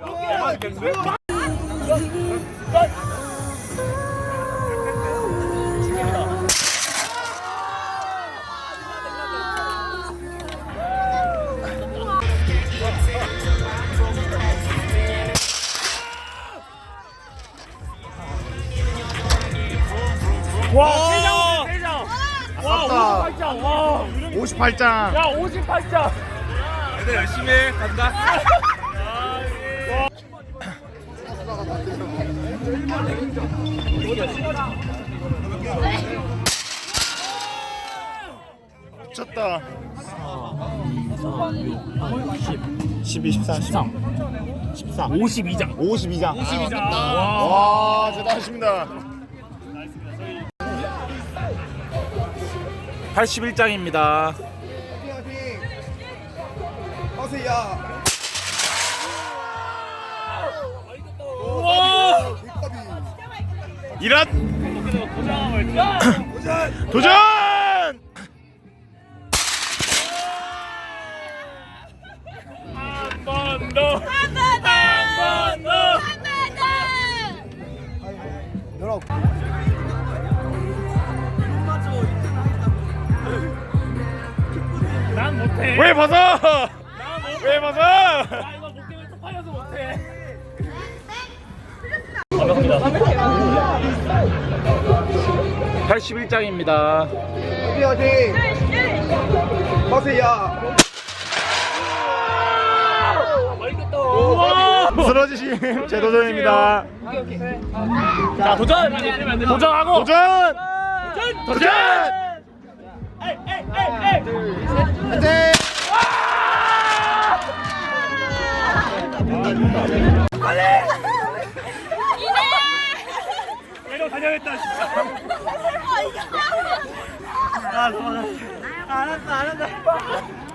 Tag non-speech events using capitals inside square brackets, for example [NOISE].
야, 대박이겠는데? 와, 3장, 3장. 와, 아깝다. 58장. 와, 58장. 야, 58장. 애들 열심히 해. 간다. 미쳤다. 12, 14, 13. 14. 52장. 52장. 52장. 와, 와. 대단하십니다. 81장입니다. 허세야 와. 야. 도전! 한 번 더. 난 못해. 왜 벗어? 왜 벗어? 아, 이거 목 때문에 쪽팔려서 못해. 반갑습니다. 81장입니다. 화이팅 화이팅 허세야 우와. 쓰러지신 [LAUGHS] 제 도전입니다. 자, 도전. 도전하고. 도전! 도전! 에이, 에이, 에이, 에이. 외로 다녀야겠다. 진짜. 아, 도망가. 알았어, 알았어.